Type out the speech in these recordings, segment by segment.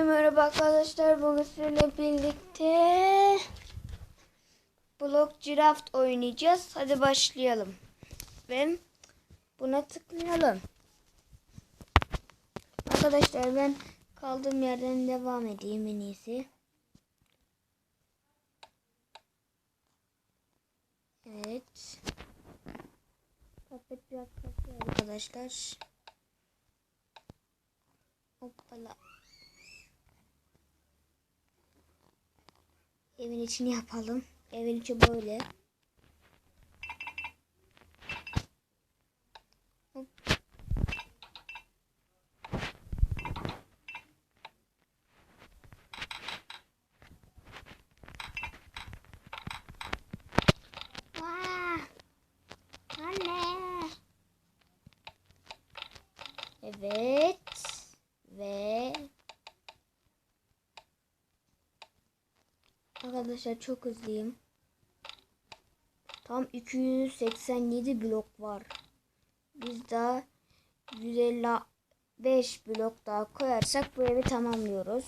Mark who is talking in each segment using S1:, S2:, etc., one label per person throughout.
S1: Herkese merhaba arkadaşlar. Bugün sizinle birlikte Block Draft oynayacağız. Hadi başlayalım. Ve buna tıklayalım. Arkadaşlar ben kaldığım yerden devam edeyim en iyisi. Evet. Tablet biraz arkadaşlar. Hoppala. Evin içini yapalım. Evin içi böyle. Hop. Evet. Ve Arkadaşlar çok hızlıyım. Tam 287 blok var. Biz daha 155 blok daha koyarsak bu evi tamamlıyoruz.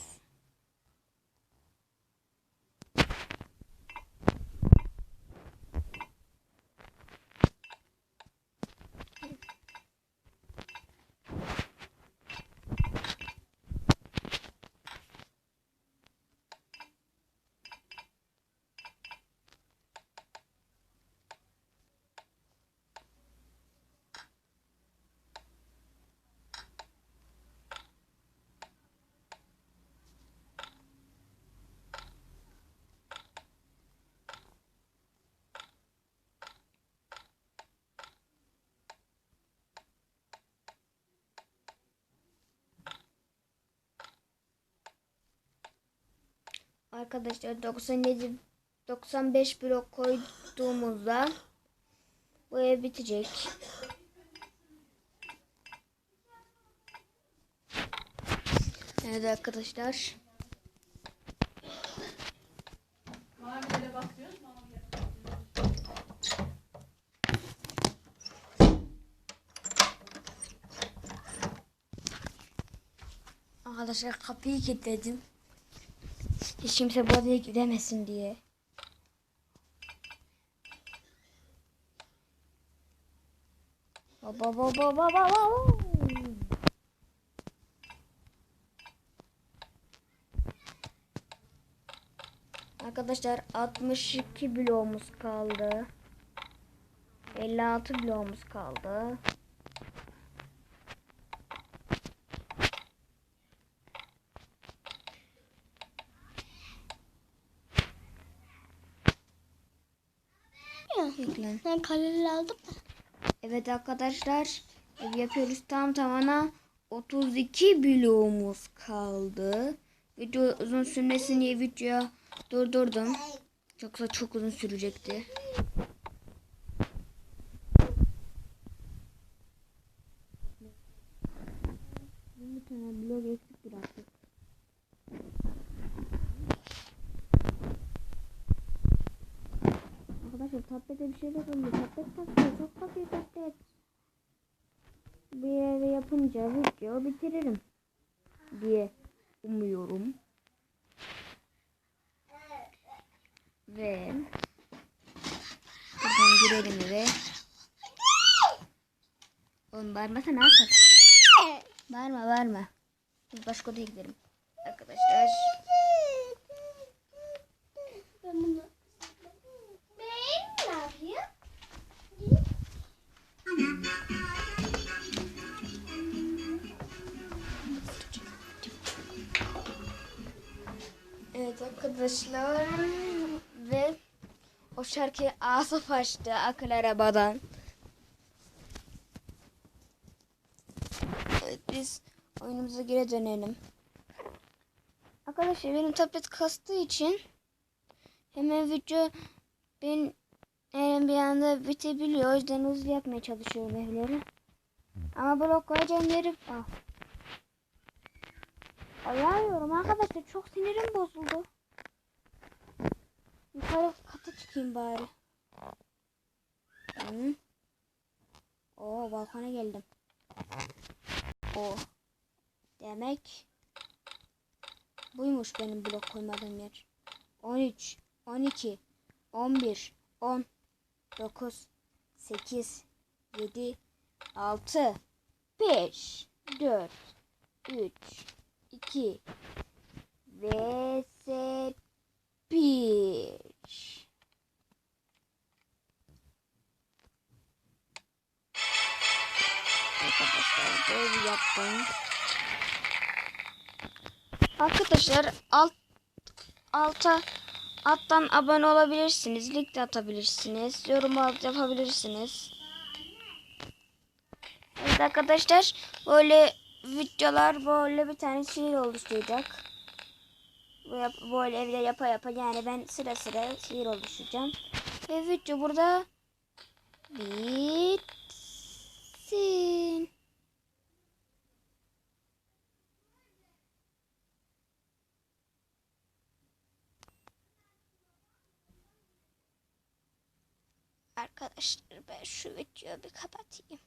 S1: Arkadaşlar 97 95 blok koyduğumuzda bu ev bitecek. Evet arkadaşlar. Arkadaşlar kapıyı kilitledim. Hiç kimse bu odaya gidemesin diye. Baba baba baba baba. Arkadaşlar 62 bloğumuz kaldı. 56 bloğumuz kaldı. Yüklen.
S2: Ben kalori aldım da.
S1: Evet arkadaşlar ev yapıyoruz tam tamına 32 bloğumuz kaldı. Video uzun sürmesin diye videoyu durdurdum. Yoksa çok uzun sürecekti. Bir tane blok eksik bıraktık. Tablete bir şey dokundu. Tablet kasıyor. Çok kasıyor tablet. Bir eve yapınca video bitiririm. Diye umuyorum. Ve buradan girelim eve. Oğlum bağırmasana Hakan. Bağırma bağırma. Biz başka odaya gidelim. Arkadaşlar. Evet arkadaşlar ve o şarkıyı Asaf açtı akıl arabadan. Evet biz oyunumuza geri dönelim. Arkadaşlar benim tablet kastığı için hemen video ben elim bir anda bitebiliyor. O yüzden hızlı yapmaya çalışıyorum evleri. Ama blok koyacağım yeri ah. Ayağıyorum arkadaşlar çok sinirim bozuldu. Yukarı kata çıkayım bari. Hı. Oo balkona geldim. O. Demek Buymuş benim blok koymadığım yer. 13, 12, 11, 10, 9, 8, 7, 6, 5, 4, 3, 2 ve 1. Arkadaşlar böyle yaptım. Arkadaşlar alt alta alttan abone olabilirsiniz. Link de atabilirsiniz. Yorum yapabilirsiniz. Evet arkadaşlar böyle videolar böyle bir tane şiir oluşturacak. Bu yap- Böyle evde yapa yapa yani ben sıra sıra şiir oluşturacağım. Ve video burada bitsin. Arkadaşlar ben şu videoyu bir kapatayım.